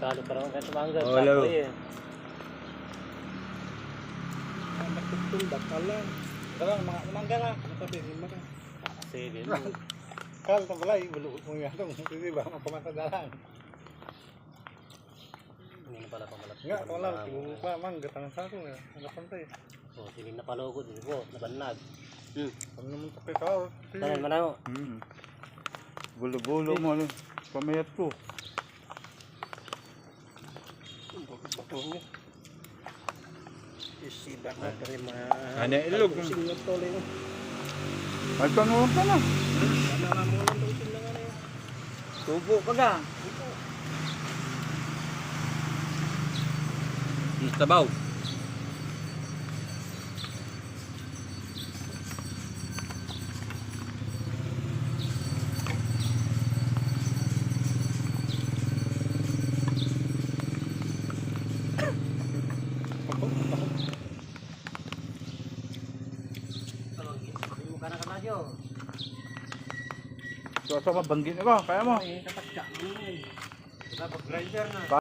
Salo pa naman kahit mangga. Oh, hello. Magtutuldak ka lang. Darang mga mangga na. Sabi mo ka? Kasi din. Kal ta balay bulukot mo yan tong. Hindi ba mapamata dalang. Hindi na pala pamalat. Nga wala tingong pa mangga tanang sa ko. Ano pantay. Oh, siling na palugod. Hindi po. Nabanag. Hmm. Ano naman tapay ka? Tanan man ako. Hmm. Gulo-gulo mo. Pamayat ko. Tungo. Isiba na pa rin mga... Ano ilog? Singot to lang. Ay, pangulang ka na. Tubo ka ka. Tubo. Tabaw. kana ka radyo. So, so mabanggit ako, kaya mo. Eh, Ay, tapat ka. Ano Ay, grinder na.